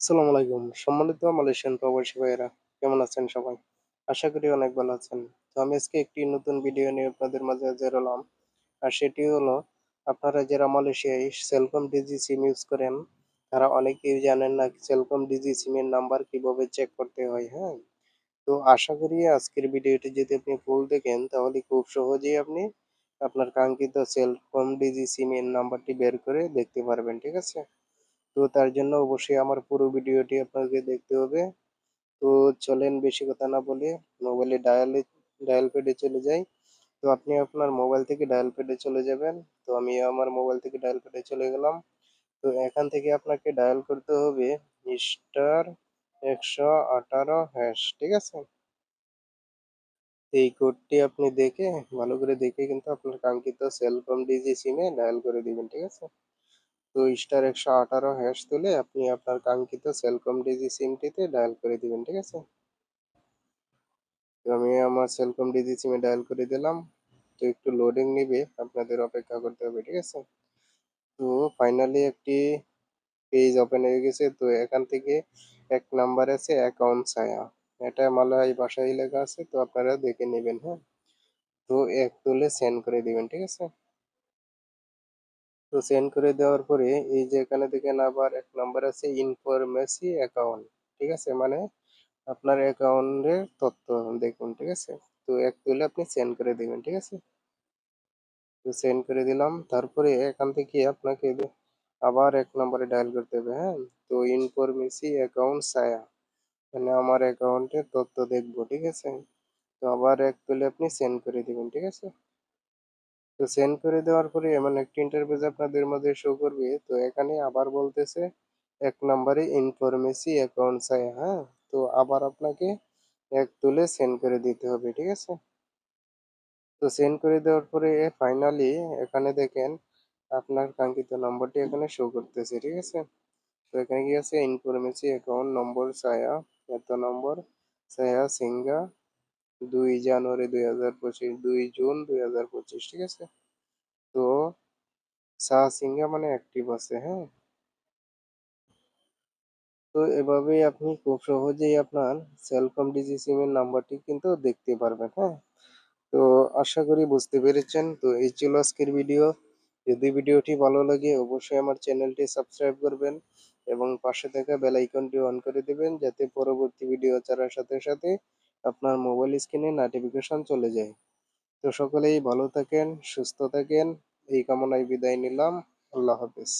আসসালামু আলাইকুম। সম্মানিত মালয়েশিয়ান প্রবাসী ভাইয়েরা, কেমন আছেন সবাই? আশা করি অনেক ভালো আছেন। তো আমি আজকে একটি নতুন ভিডিও নিয়ে আপনাদের মাঝে হাজির হলাম। আর সেটি হলো, আপনারা যারা মালয়েশিয়ায় সেলকম ডিজি সিম ইউজ করেন, তারা অনেকেই জানেন না সেলকম ডিজি সিমের নাম্বার কীভাবে চেক করতে হয় হ্যাঁ? তো আশা করি আজকের ভিডিওটি যদি আপনি ফুল দেখেন, তাহলে খুব সহজেই আপনি আপনার কাঙ্ক্ষিত সেলকম ডিজি সিমের নাম্বারটি বের করে দেখতে পারবেন, ঠিক আছে? তো তার জন্য অবশ্যই আমার পুরো ভিডিওটি আপনাকে দেখতে হবে। তো চলেন বেশি কথা না বলে মোবাইলে ডায়ালে ডায়াল প্যাডে চলে যাই। তো আপনি আপনার মোবাইল থেকে ডায়াল প্যাডে চলে যাবেন। তো আমি আমার মোবাইল থেকে ডায়াল প্যাডে চলে গেলাম। তো এখান থেকে আপনাকে ডায়াল করতে হবে স্টার একশো আঠারো হ্যাশ ঠিক আছে? এই কোডটি আপনি দেখে, ভালো করে দেখে কিন্তু আপনার কাঙ্ক্ষিত সেলকম ডিজি সিমে ডায়াল করে দিবেন, ঠিক আছে? তো স্টার একশো আঠারো হ্যাশ তুলে আপনি আপনার কাঙ্ক্ষিত সেলকম ডিজি সিমটিতে ডায়াল করে দিবেন, ঠিক আছে? তো আমি আমার সেলকম ডিজি সিমে ডায়াল করে দিলাম। তো একটু লোডিং নিবে, আপনাদের অপেক্ষা করতে হবে, ঠিক আছে? তো ফাইনালি একটি পেজ ওপেন হয়ে গেছে। তো এখান থেকে এক নাম্বার আছে অ্যাকাউন্ট ছায়া। এটা মালয় ভাষায় লেখা আছে, তো আপনারা দেখে নেবেন হ্যাঁ? তো এক তুলে সেন্ড করে দিবেন, ঠিক আছে? সেন্ড করে দেওয়ার পরে এই যে এখানে দেখেন আবার এক নাম্বার আছে ইনফরমেসি অ্যাকাউন্ট ঠিক আছে? মানে আপনার অ্যাকাউন্টের তথ্য দেখুন, ঠিক আছে? তো এক তুলে আপনি সেন্ড করে দিবেন, ঠিক আছে? তো সেন্ড করে দিলাম, তারপরে এখান থেকে আপনাকে আবার এক নম্বরে ডায়াল করতে হবে হ্যাঁ? তো ইনফরমেসি অ্যাকাউন্ট সায়া মানে আমার অ্যাকাউন্টের তথ্য দেখব, ঠিক আছে? তো আবার এক তুলে আপনি সেন্ড করে দিবেন, ঠিক আছে? তো সেন্ড করে দেওয়ার পরে এমন একটি ইন্টারফেস আপনাদের মধ্যে শো করবে। তো এখানে আবার বলতেছে, এক নম্বরে ইনফরমেসি অ্যাকাউন্ট চাই হ্যাঁ? তো আবার আপনাকে এক তুলে সেন্ড করে দিতে হবে, ঠিক আছে? তো সেন্ড করে দেওয়ার পরে ফাইনালি এখানে দেখেন, আপনার কাঙ্ক্ষিত নম্বরটি এখানে শো করতেছে, ঠিক আছে? তো এখানে কি আছে? ইনফরমেসি অ্যাকাউন্ট নম্বর ছায়া এত নম্বর ছায়া সিঙ্গা দুই জানুয়ারি দুই হাজার পঁচিশ, দুই জুন দুই হাজার পঁচিশ, ঠিক আছে? তো সা সিঙ্গা মানে অ্যাক্টিভ আছে হ্যাঁ? তো এভাবেই আপনি খুব সহজেই আপনার সেলকম ডিজি সিমের নাম্বারটি কিন্তু দেখতে পারবেন হ্যাঁ? তো আশা করি বুঝতে পেরেছেন। তো এই ছিল আজকের ভিডিও। যদি ভিডিওটি ভালো লাগে, অবশ্যই আমার চ্যানেলটি সাবস্ক্রাইব করবেন এবং পাশে থাকা বেল আইকনটি অন করে দেবেন, যাতে পরবর্তী ভিডিও ছাড়ার সাথে সাথে আপনার মোবাইল স্ক্রিনে নোটিফিকেশন চলে যায়। তো সকলেই ভালো থাকেন, সুস্থ থাকেন। এই কামনায় বিদায় নিলাম। আল্লাহ হাফেজ।